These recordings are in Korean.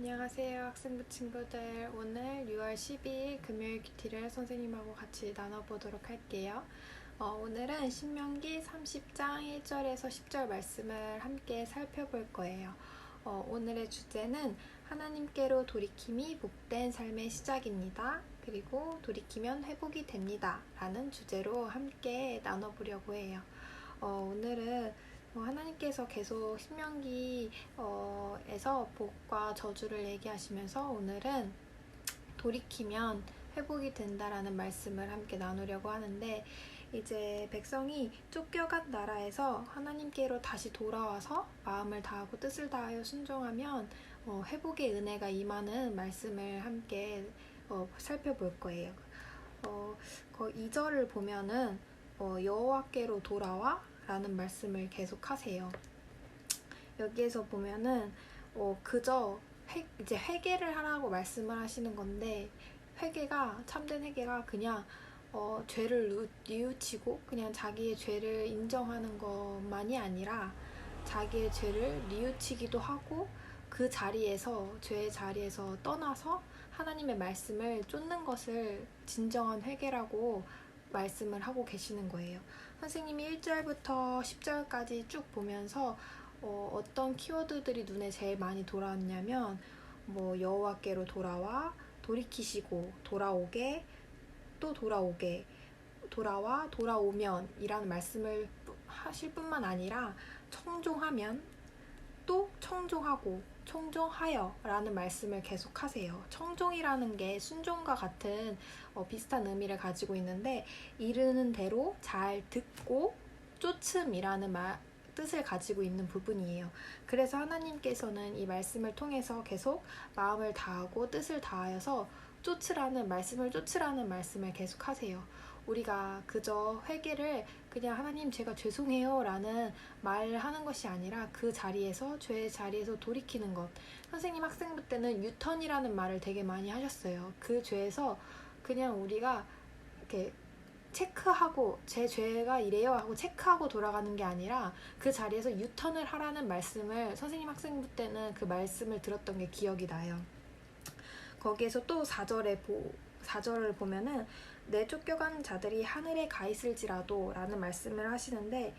안녕하세요. 학생부 친구들. 오늘 6월 12일 금요일 큐티를 선생님하고 같이 나눠보도록 할게요. 어, 오늘은 신명기 30장 1절에서 10절 말씀을 함께 살펴볼 거예요. 어, 오늘의 주제는 하나님께로 돌이킴이 복된 삶의 시작입니다. 그리고 돌이키면 회복이 됩니다. 라는 주제로 함께 나눠보려고 해요. 어, 오늘은 어, 하나님께서 계속 신명기에서 복과 저주를 얘기하시면서 오늘은 돌이키면 회복이 된다라는 말씀을 함께 나누려고 하는데 이제 백성이 쫓겨간 나라에서 하나님께로 다시 돌아와서 마음을 다하고 뜻을 다하여 순종하면 어, 회복의 은혜가 임하는 말씀을 함께 어, 살펴볼 거예요. 어, 그 2절을 보면은 어, 여호와께로 돌아와 라는 말씀을 계속 하세요. 여기에서 보면은 어, 그저 회, 이제 회개를 하라고 말씀을 하시는 건데 회개가 참된 회개가 그냥 어, 죄를 뉘우치고 그냥 자기의 죄를 인정하는 것만이 아니라 자기의 죄를 뉘우치기도 하고 그 자리에서 죄의 자리에서 떠나서 하나님의 말씀을 쫓는 것을 진정한 회개라고 말씀을 하고 계시는 거예요. 선생님이 1절부터 10절까지 쭉 보면서 어, 떤 키워드들이 눈에 제일 많이 돌아왔냐면 뭐 여호와께로 돌아와 돌이키시고 돌아오게 또 돌아오게. 돌아와 돌아오면 이라는 말씀을 하실 뿐만 아니라 청종하면 또 청종하고 청종하여 라는 말씀을 계속 하세요. 청종이라는 게 순종과 같은 어, 비슷한 의미를 가지고 있는데 이르는 대로 잘 듣고 쫓음이라는 말, 뜻을 가지고 있는 부분이에요. 그래서 하나님께서는 이 말씀을 통해서 계속 마음을 다하고 뜻을 다하여서 쫓으라는 말씀을 쫓으라는 말씀을 계속 하세요. 우리가 그저 회개를 그냥 하나님 제가 죄송해요 라는 말을 하는 것이 아니라 그 자리에서 죄의 자리에서 돌이키는 것. 선생님 학생부 때는 유턴이라는 말을 되게 많이 하셨어요. 그 죄에서 그냥 우리가 이렇게 체크하고 제 죄가 이래요 하고 체크하고 돌아가는 게 아니라 그 자리에서 유턴을 하라는 말씀을 선생님 학생부 때는 그 말씀을 들었던 게 기억이 나요. 거기에서 또 4절에 보, 4절을 보면은 내 쫓겨간 자들이 하늘에 가 있을지라도 라는 말씀을 하시는데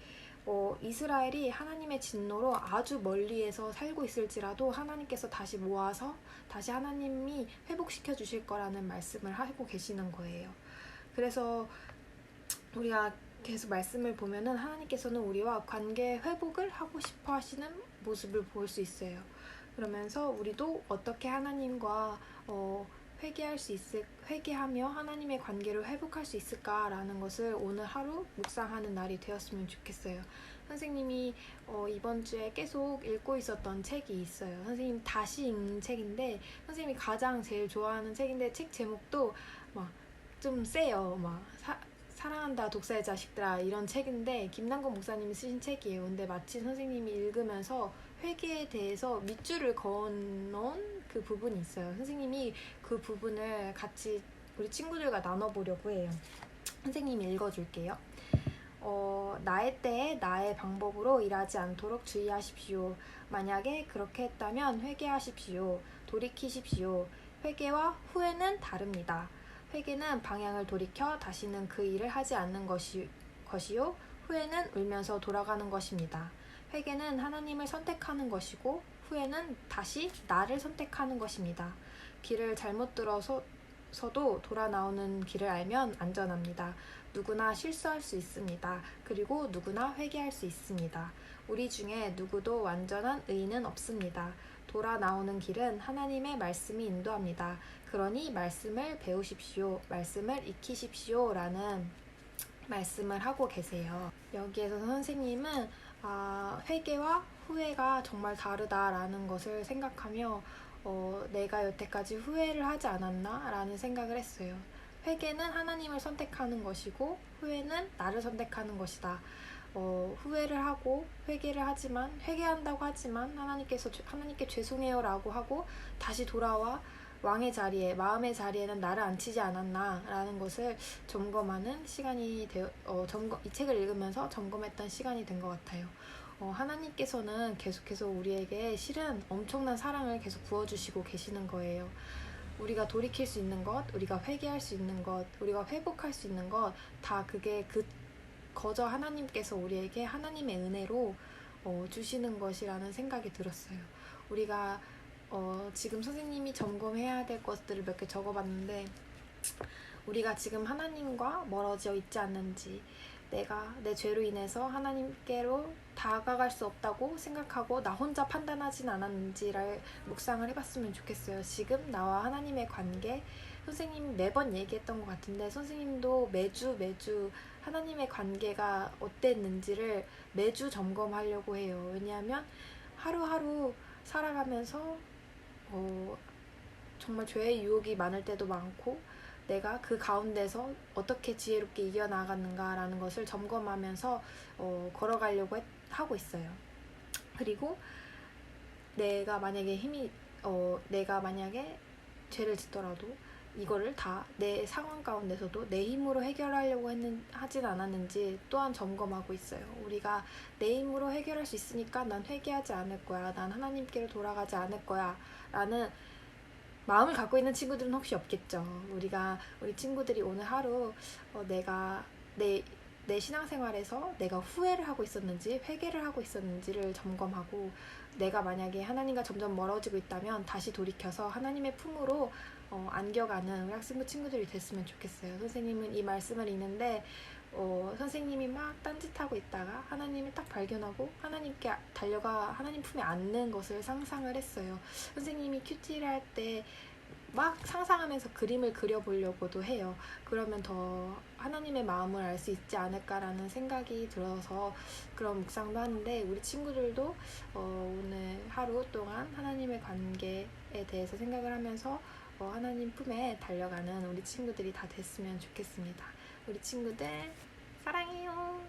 어, 이스라엘이 하나님의 진노로 아주 멀리에서 살고 있을지라도 하나님께서 다시 모아서 다시 하나님이 회복시켜 주실 거라는 말씀을 하고 계시는 거예요. 그래서 우리가 계속 말씀을 보면은 하나님께서는 우리와 관계 회복을 하고 싶어 하시는 모습을 볼 수 있어요. 그러면서 우리도 어떻게 하나님과 어, 회개할 수 있을 회개하며 하나님의 관계를 회복할 수 있을까라는 것을 오늘 하루 묵상하는 날이 되었으면 좋겠어요. 선생님이 어, 이번 주에 계속 읽고 있었던 책이 있어요. 선생님 다시 읽는 책인데 선생님이 가장 제일 좋아하는 책인데 책 제목도 막 좀 세요. 막 사, 사랑한다 독사의 자식들아 이런 책인데 김남건 목사님이 쓰신 책이에요. 근데 마치 선생님이 읽으면서 회계에 대해서 밑줄을 그어놓은 그 부분이 있어요. 선생님이 그 부분을 같이 우리 친구들과 나눠보려고 해요. 선생님이 읽어줄게요. 어, 나의 때에 나의 방법으로 일하지 않도록 주의하십시오. 만약에 그렇게 했다면 회개하십시오. 돌이키십시오. 회개와 후회는 다릅니다. 회개는 방향을 돌이켜 다시는 그 일을 하지 않는 것이, 것이요. 후회는 울면서 돌아가는 것입니다. 회개는 하나님을 선택하는 것이고 후에는 다시 나를 선택하는 것입니다. 길을 잘못 들어서도 돌아 나오는 길을 알면 안전합니다. 누구나 실수할 수 있습니다. 그리고 누구나 회개할 수 있습니다. 우리 중에 누구도 완전한 의인은 없습니다. 돌아 나오는 길은 하나님의 말씀이 인도합니다. 그러니 말씀을 배우십시오. 말씀을 익히십시오. 라는 말씀을 하고 계세요. 여기에서 선생님은 아, 회개와 후회가 정말 다르다라는 것을 생각하며 어, 내가 여태까지 후회를 하지 않았나라는 생각을 했어요. 회개는 하나님을 선택하는 것이고 후회는 나를 선택하는 것이다. 어, 후회를 하고 회개를 하지만 회개한다고 하지만 하나님께서 하나님께 죄송해요라고 하고 다시 돌아와 왕의 자리에 마음의 자리에는 나를 앉히지 않았나라는 것을 점검하는 시간이 되어 어, 점검 이 책을 읽으면서 점검했던 시간이 된 것 같아요. 어, 하나님께서는 계속해서 우리에게 실은 엄청난 사랑을 계속 부어주시고 계시는 거예요. 우리가 돌이킬 수 있는 것, 우리가 회개할 수 있는 것, 우리가 회복할 수 있는 것, 다 그게 그 거저 하나님께서 우리에게 하나님의 은혜로 어, 주시는 것이라는 생각이 들었어요. 우리가 어, 지금 선생님이 점검해야 될 것들을 몇 개 적어봤는데 우리가 지금 하나님과 멀어져 있지 않는지 내가 내 죄로 인해서 하나님께로 다가갈 수 없다고 생각하고 나 혼자 판단하진 않았는지를 묵상을 해봤으면 좋겠어요. 지금 나와 하나님의 관계 선생님 매번 얘기했던 것 같은데 선생님도 매주 매주 하나님의 관계가 어땠는지를 매주 점검하려고 해요. 왜냐하면 하루하루 살아가면서 어, 정말 죄의 유혹이 많을 때도 많고 내가 그 가운데서 어떻게 지혜롭게 이겨나가는가라는 것을 점검하면서 어, 걸어가려고 했- 하고 있어요. 그리고 내가 만약에 힘이 어, 내가 만약에 죄를 짓더라도 이거를 다 내 상황 가운데서도 내 힘으로 해결하려고 했는 하진 않았는지 또한 점검하고 있어요. 우리가 내 힘으로 해결할 수 있으니까 난 회개하지 않을 거야. 난 하나님께로 돌아가지 않을 거야. 라는 마음을 갖고 있는 친구들은 혹시 없겠죠. 우리가 우리 친구들이 오늘 하루 어, 내가 내 내 신앙생활에서 내가 후회를 하고 있었는지 회개를 하고 있었는지를 점검하고 내가 만약에 하나님과 점점 멀어지고 있다면 다시 돌이켜서 하나님의 품으로 어, 안겨가는 우리 학생부 친구들이 됐으면 좋겠어요. 선생님은 이 말씀을 읽는데 어, 선생님이 막 딴짓하고 있다가 하나님을 딱 발견하고 하나님께 달려가 하나님 품에 안는 것을 상상을 했어요. 선생님이 큐티를 할때 막 상상하면서 그림을 그려보려고도 해요. 그러면 더 하나님의 마음을 알 수 있지 않을까라는 생각이 들어서 그런 묵상도 하는데 우리 친구들도 어, 오늘 하루 동안 하나님의 관계에 대해서 생각을 하면서 어, 하나님 품에 달려가는 우리 친구들이 다 됐으면 좋겠습니다. 우리 친구들 사랑해요.